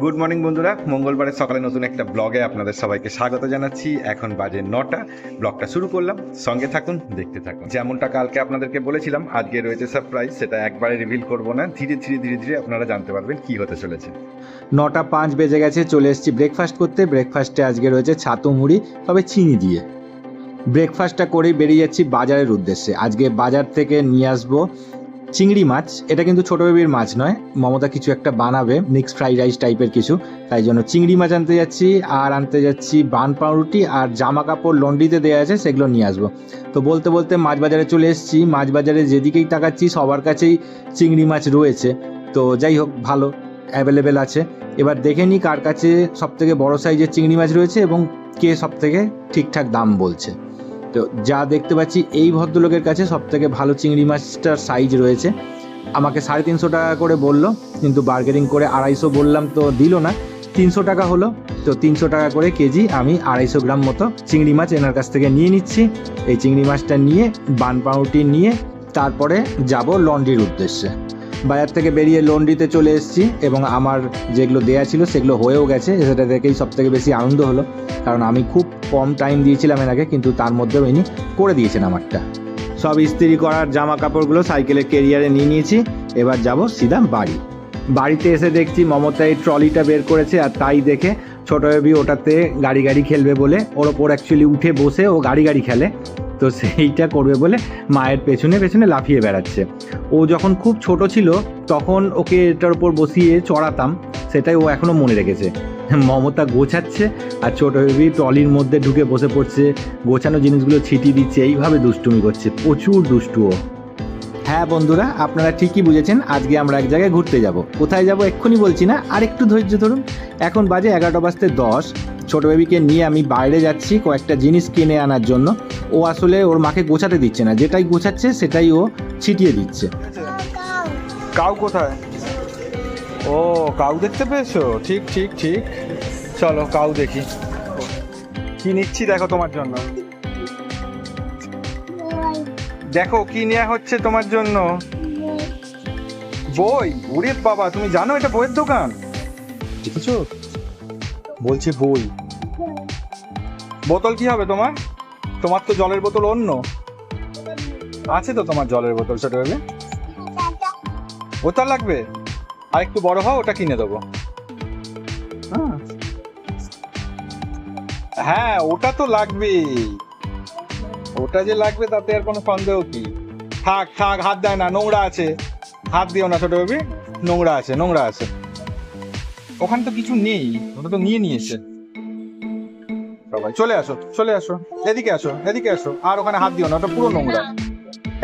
Good morning বন্ধুরা। মঙ্গলবারের সকালে নতুন একটা ব্লগে আপনাদের সবাইকে স্বাগত জানাচ্ছি। এখন বাজে নটা। ব্লগটা শুরু করলাম। সঙ্গে থাকুন, দেখতে থাকুন। যেমনটা কালকে আপনাদেরকে বলেছিলাম, আজকে রয়েছে সারপ্রাইজ, সেটা একবারে রিভিল করব না। ধীরে ধীরে ধীরে ধীরে আপনারা জানতে পারবেন কি হতে চলেছে। নটা পাঁচ বেজে গেছে, চলে এসেছি ব্রেকফাস্ট করতে। ব্রেকফাস্টে আজকে রয়েছে ছাতু মুড়ি, তবে চিনি দিয়ে। ব্রেকফাস্টটা করেই বেরিয়ে যাচ্ছি বাজারের উদ্দেশ্যে। আজকে বাজার থেকে নিয়ে আসব চিংড়ি মাছ, এটা কিন্তু ছোট বেবির মাছ নয়। মমতা কিছু একটা বানাবে মিক্স ফ্রাইড রাইস টাইপের কিছু। তাই জন্য চিংড়ি মাছ আনতে যাচ্ছি, আর আনতে যাচ্ছি বান পাউরুটি আর জামা কাপড় লন্ড্রিতে দেওয়া আছে, সেগুলো নিয়ে আসব। তো বলতে বলতে মাছ বাজারে চলে এসেছি। মাছ বাজারে যেদিকেই তাকাচ্ছি, সবার কাছেই চিংড়ি মাছ রয়েছে। তো যাই হোক, ভালো অ্যাভেলেবেল আছে। এবার দেখে নিই কার কাছে সব থেকে বড় সাইজের চিংড়ি মাছ রয়েছে এবং কে সব থেকে ঠিকঠাক দাম বলছে। তো যা দেখতে পাচ্ছি, এই ভদ্রলোকের কাছে সব থেকে ভালো চিংড়ি মাছটার সাইজ রয়েছে। আমাকে সাড়ে তিনশো টাকা করে বলল, কিন্তু বার্গেনিং করে আড়াইশো বললাম তো দিল না। তিনশো টাকা হলো, তো তিনশো টাকা করে কেজি আমি আড়াইশো গ্রাম মতো চিংড়ি মাছ এনার কাছ থেকে নিয়ে নিচ্ছি। এই চিংড়ি মাছটা নিয়ে, বান পাউরুটি নিয়ে, তারপরে যাব লন্ড্রির উদ্দেশ্যে। বাজার থেকে বেরিয়ে লন্ড্রিতে চলে এসেছি এবং আমার যেগুলো দেয়া ছিল সেগুলো হয়েও গেছে। সেটা দেখেই সব থেকে বেশি আনন্দ হলো। কারণ আমি খুব কম টাইম দিয়েছিলাম এনাকে কিন্তু তার মধ্যেও ইনি করে দিয়েছেন আমারটা। সব ইস্ত্রি করার জামা কাপড়গুলো সাইকেলের কেরিয়ারে নিয়ে নিয়েছি। এবার যাব সিধা বাড়ি। বাড়িতে এসে দেখছি মমতা এই ট্রলিটা বের করেছে আর তাই দেখে ছোটো বেবি ওটাতে গাড়ি গাড়ি খেলবে বলে। ওর ওপর অ্যাকচুয়ালি উঠে বসে ও গাড়ি গাড়ি খেলে। তো সেইটা করবে বলে মায়ের পেছনে পেছনে লাফিয়ে বেড়াচ্ছে। ও যখন খুব ছোট ছিল, তখন ওকে এটার উপর বসিয়ে চড়াতাম, সেটাই ও এখনও মনে রেখেছে। মমতা গোছাচ্ছে আর ছোট বেবি ট্রলির মধ্যে ঢুকে বসে পড়ছে, গোছানো জিনিসগুলো ছিটিয়ে দিচ্ছে, এইভাবে দুষ্টুমি করছে। প্রচুর দুষ্টু ও। হ্যাঁ বন্ধুরা, আপনারা ঠিকই বুঝেছেন, আজকে আমরা এক জায়গায় ঘুরতে যাব। কোথায় যাব এক্ষুনি বলছি না আর একটু ধৈর্য ধরুন। এখন বাজে এগারোটা বাজতে দশ। ছোট বেবিকে নিয়ে আমি বাইরে যাচ্ছি কয়েকটা জিনিস কিনে আনার জন্য। ও আসলে ওর মাকে গোছাতে দিচ্ছে না, যেটাই গোছাচ্ছে সেটাই ও ছিটিয়ে দিচ্ছে। কাউ কোথায়? ও, কাউ দেখতে পেয়েছ? ঠিক ঠিক ঠিক। চলো, কাউ দেখি। কি নিচ্ছি দেখো তোমার জন্য। দেখো কি নেওয়া হচ্ছে তোমার জন্য? বই? ওরে বাবা তুমি জানো এটা বইয়ের দোকান? দেখেছ? বলছে বই। বোতল কি হবে তোমার? তোমার তো জলের বোতল অন্য। আছে তো তোমার জলের বোতল ছোট বেবি ওটা লাগবে? আর একটু বড় হও ওটা কিনে দেবো। হ্যাঁ। হ্যাঁ ওটা তো লাগবেই। ওটা যে লাগবে তাতে আর কোনো সন্দেহ কি? থাক থাক হাত দেয় না নোংরা আছে। হাত দিও না ছোট বেবি নোংরা আছে নোংরা আছে। ওখানে তো কিছু নেই ওটা তো নিয়ে নিয়েছে। সবাই চলে আসো চলে আসো এদিকে আসো এদিকে আসো আর ওখানে হাত দিও না ওটা পুরো নোংরা।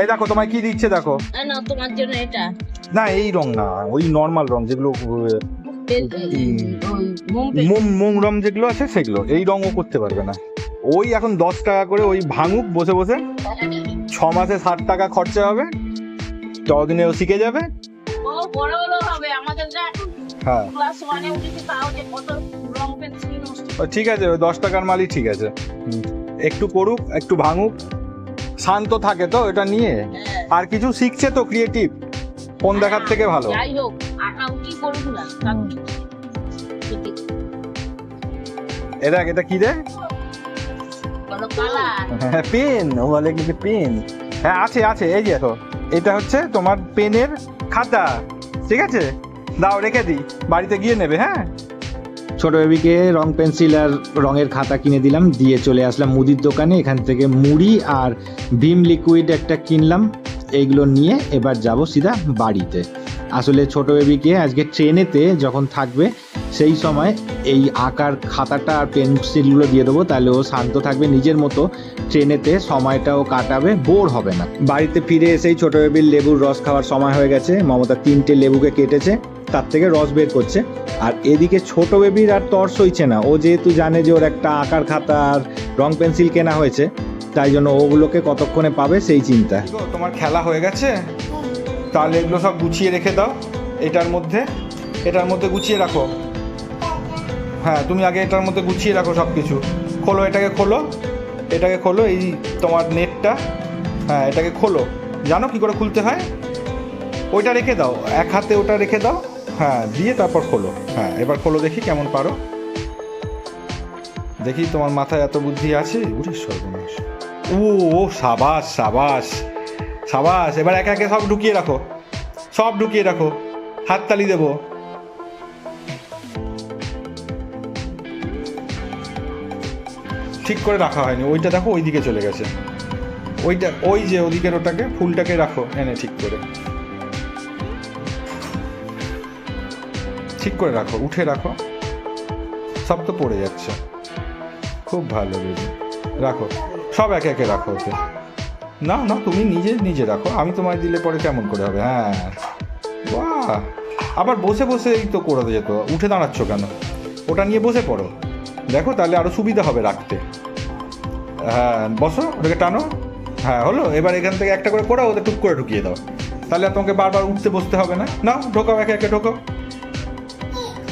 এই দেখো তোমায় কি দিচ্ছে দেখো। না, তোমার জন্য এটা। না এই রং না ওই নর্মাল রং যেগুলো মোম রং যেগুলো আছে সেগুলো এই রঙও করতে পারবে না। ওই এখন দশ টাকা করে ওই ভাঙুক বসে বসে। ছ মাসে ষাট টাকা খরচা হবে। ততদিনে ও শিখে যাবে। হ্যাঁ। ঠিক আছে ওই দশ টাকার মালই ঠিক আছে। একটু করুক একটু ভাঙুক। শান্ত থাকে তো এটা নিয়ে। হ্যাঁ। আর কিছু শিখছে তো ক্রিয়েটিভ ফোন দেখার থেকে ভালো। যাই হোক আঁকা করুক না এ দেখ এটা কি রে? হ্যাঁ পেন ও বলে কিন্তু পেন হ্যাঁ আছে আছে এই যে দেখো এটা হচ্ছে তোমার পেনের খাতা ঠিক আছে? দাও রেখে দিই বাড়িতে গিয়ে নেবে হ্যাঁ? ছোট বেবিকে রং পেন্সিল আর রঙের খাতা কিনে দিলাম দিয়ে চলে আসলাম মুদির দোকানে এখান থেকে মুড়ি আর ভিম লিকুইড একটা কিনলাম এইগুলো নিয়ে এবার যাব সিধা বাড়িতে। আসলে ছোট বেবিকে আজকে ট্রেনেতে যখন থাকবে, সেই সময় এই আঁকার খাতাটা আর পেন্সিলগুলো দিয়ে দেবো, তাহলে ও শান্ত থাকবে, নিজের মতো ট্রেনেতে সময়টাও কাটাবে, বোর হবে না। বাড়িতে ফিরে এসেই ছোট বেবির লেবুর রস খাওয়ার সময় হয়ে গেছে, মমতা তিনটে লেবুকে কেটেছে, তার থেকে রস বের করছে। আর এদিকে ছোট বেবির আর তর সইছে না, ও যেহেতু জানে যে ওর একটা আঁকার খাতা আর রং পেন্সিল কেনা হয়েছে, তাই জন্য ওগুলোকে কতক্ষণে পাবে সেই চিন্তা। তোমার খেলা হয়ে গেছে? তাহলে এগুলো সব গুছিয়ে রেখে দাও এটার মধ্যে। এটার মধ্যে গুছিয়ে রাখো। হ্যাঁ তুমি আগে এটার মধ্যে গুছিয়ে রাখো সব কিছু খোলো, এটাকে খোলো। এটাকে খোলো, এই তোমার নেটটা। হ্যাঁ এটাকে খোলো। জানো কি করে খুলতে হয়? ওইটা রেখে দাও। এক হাতে ওটা রেখে দাও। হ্যাঁ দিয়ে তারপর খোলো। হ্যাঁ এবার খোলো দেখি কেমন পারো। দেখি তোমার মাথায় এত বুদ্ধি আছে? উরে সর্বনাশ। ও, সাবাস সাবাস। সাবাস, এবার একে একে সব ঢুকিয়ে রাখো। সব ঢুকিয়ে রাখো। হাততালি দেবো। ঠিক করে রাখা হয়নি। ওইটা দেখো ওই দিকে চলে গেছে। ওইটা, ওই যে ওদিকের ওটাকে, ফুলটাকে রাখো এনে ঠিক করে। ঠিক করে রাখো, উঠে রাখো। সব তো পড়ে যাচ্ছে। খুব ভালো রাখো। সব একে একে রাখো ওতে না না, তুমি নিজে নিজে রাখো আমি তোমায় দিলে পরে কেমন করে হবে? হ্যাঁ। বাহ! আবার বসে বসে এই তো করে যেত। উঠে দাঁড়াচ্ছ কেন? ওটা নিয়ে বসে পড়ো। দেখো, তাহলে আরও সুবিধা হবে রাখতে। হ্যাঁ বসো, ওটাকে টানো। হ্যাঁ হলো। এবার এখান থেকে একটা করে করে ওদের টুক করে ঢুকিয়ে দাও। তাহলে আর তোমাকে বারবার উঠতে বসতে হবে না। নাও, ঢোকাও, একে একে ঢোকাও।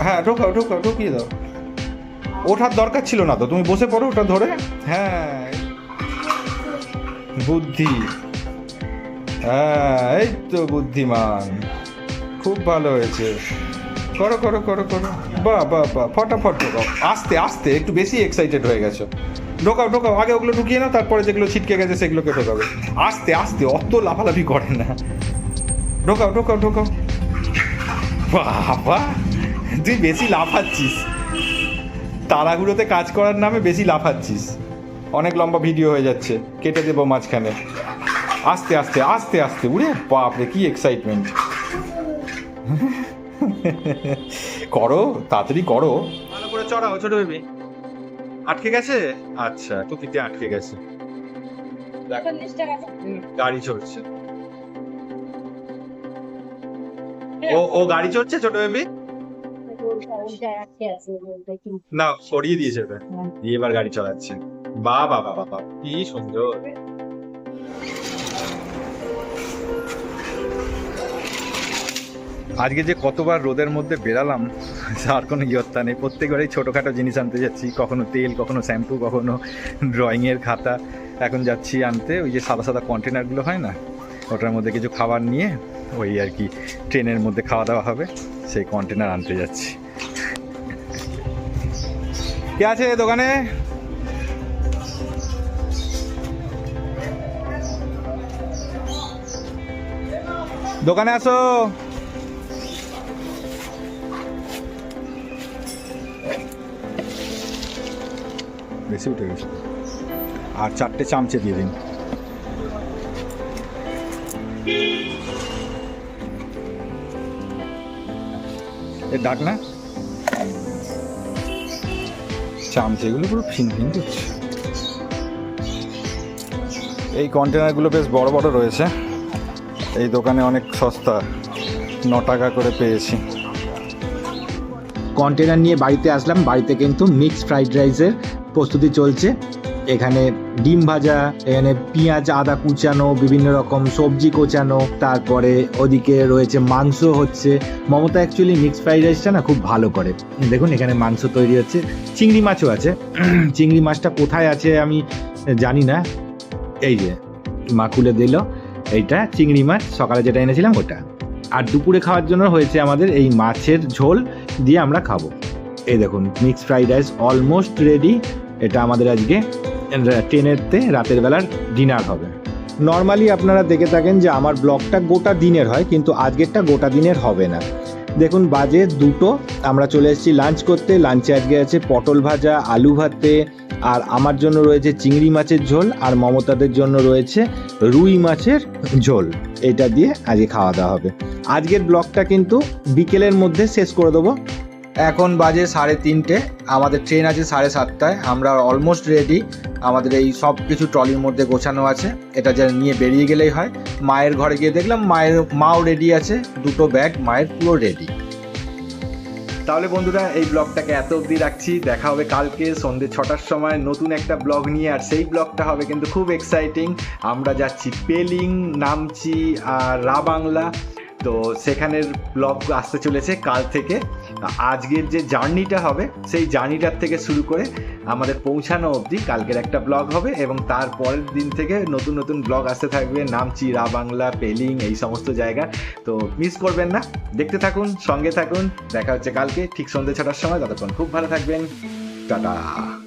হ্যাঁ ঢোকাও ঢোকাও, ঢুকিয়ে দাও। ওঠার দরকার ছিল না তো। তুমি বসে পড়ো ওটা ধরে। হ্যাঁ বুদ্ধি। হ্যাঁ এই তো বুদ্ধিমান। খুব ভালো হয়েছে। করো করো করো করো। বাহ বাহ বাহ ফটাফট ঢোকাও আস্তে আস্তে, একটু বেশি এক্সাইটেড হয়ে গেছো। ঢোকাও ঢোকাও, আগে ওগুলো ঢুকিয়ে নাও, তারপরে যেগুলো ছিটকে গেছে সেগুলোকে ঢোকাবে। আস্তে আস্তে, অত লাফালাফি করে না। ঢোকাও ঢোকাও ঢোকাও। বাবা, তুই বেশি লাফাচ্ছিস। তারাগুলোতে কাজ করার নামে বেশি লাফাচ্ছিস। অনেক লম্বা ভিডিও হয়ে যাচ্ছে। কেটে দেবো মাঝখানে। আস্তে আস্তে আস্তে আস্তে। উড়ে বাপরে কি এক্সাইটমেন্ট করো তাড়াতাড়ি করো। ভালো করে চড়াও ছোট বেবি আটকে গেছে? আচ্ছা টুকিতে আটকে গেছে। গাড়ি চড়ছে। ও ও গাড়ি চড়ছে ছোট বেবি না সরিয়ে দিয়েছে ওটা। দিয়ে এবার গাড়ি চালাচ্ছে। বা বাবা বাবা কি সুন্দর। আজকে যে কতবার রোদের মধ্যে বেরালাম তার কোনো ইয়ত্তা নেই। প্রত্যেকবারই ছোটোখাটো জিনিস আনতে যাচ্ছি, কখনো তেল, কখনো শ্যাম্পু, কখনো ড্রয়িংয়ের খাতা। এখন যাচ্ছি আনতে, ওই যে সাদা সাদা কন্টেনারগুলো হয় না, ওটার মধ্যে কিছু খাবার নিয়ে, ওই আর কি, ট্রেনের মধ্যে খাওয়া দাওয়া হবে, সেই কন্টেনার আনতে যাচ্ছি। কে আছে দোকানে? দোকানে আসো। বেশি উঠে গেছে। আর চারটে চামচে দিয়ে দিন। এ ডাক না? চামচেগুলো পুরো ফিন ফিন করছে। এই কন্টেনারগুলো বেশ বড় বড় রয়েছে। এই দোকানে অনেক সস্তা ন টাকা করে পেয়েছি। কন্টেনার নিয়ে বাড়িতে আসলাম। বাড়িতে কিন্তু মিক্স ফ্রাইড রাইসের প্রস্তুতি চলছে। এখানে ডিম ভাজা, এখানে পেঁয়াজ, আদা কুচানো, বিভিন্ন রকম সবজি কোচানো, তারপরে ওদিকে রয়েছে মাংস হচ্ছে। মমতা অ্যাকচুয়ালি মিক্স ফ্রাইড রাইসটা না খুব ভালো করে। দেখুন, এখানে মাংস তৈরি হচ্ছে। চিংড়ি মাছও আছে। চিংড়ি মাছটা কোথায় আছে আমি জানি না। এই যে, মা খুলে দিল। এইটা চিংড়ি মাছ, সকালে যেটা এনেছিলাম ওটা। আর দুপুরে খাওয়ার জন্য হয়েছে আমাদের এই মাছের ঝোল দিয়ে আমরা খাব। এই দেখুন mix fried rice almost ready এটা আমাদের আজকে ট্রেনেরতে রাতের বেলার ডিনার হবে। নর্মালি আপনারা দেখে থাকেন যে আমার ব্লগটা গোটা দিনের হয়, কিন্তু আজকেরটা গোটা দিনের হবে না। দেখুন, বাজে দুটো। আমরা চলে এসেছি লাঞ্চ করতে। লাঞ্চে আজকে আছে পটল ভাজা, আলু ভাতে আর আমার জন্য রয়েছে চিংড়ি মাছের ঝোল আর মমতাদের জন্য রয়েছে রুই মাছের ঝোল। এটা দিয়ে আজকে খাওয়া দাওয়া হবে। আজকের ব্লগটা কিন্তু বিকেলের মধ্যে শেষ করে দেবো। এখন বাজে সাড়ে তিনটে। আমাদের ট্রেন আছে সাড়ে সাতটায়। আমরা অলমোস্ট রেডি আমাদের এই সব কিছু ট্রলির মধ্যে গোছানো আছে। এটা যা নিয়ে বেরিয়ে গেলেই হয়। মায়ের ঘরে গিয়ে দেখলাম মায়ের মাও রেডি আছে। দুটো ব্যাগ মায়ের পুরো রেডি তাহলে বন্ধুরা, এই ব্লগটাকে এত অব্দি রাখছি। দেখা হবে কালকে সন্ধ্যে ছটার সময়। নতুন একটা ব্লগ নিয়ে, আর সেই ব্লগটা হবে কিন্তু খুব এক্সাইটিং আমরা যাচ্ছি পেলিং, নামচি আর রা বাংলা তো সেখানের ব্লগ আসতে চলেছে কাল থেকে। আজকের যে জার্নিটা হবে, সেই জার্নিটার থেকে শুরু করে আমাদের পৌঁছানো অবধি কালকের একটা ব্লগ হবে এবং তার পরের দিন থেকে নতুন নতুন ব্লগ আসতে থাকবে। নামচি রা বাংলা, পেলিং, এই সমস্ত জায়গা। তো মিস করবেন না। দেখতে থাকুন, সঙ্গে থাকুন। দেখা হচ্ছে কালকে, ঠিক সন্ধ্যে ছটার সময়। ততক্ষণ খুব ভালো থাকবেন। টাটা।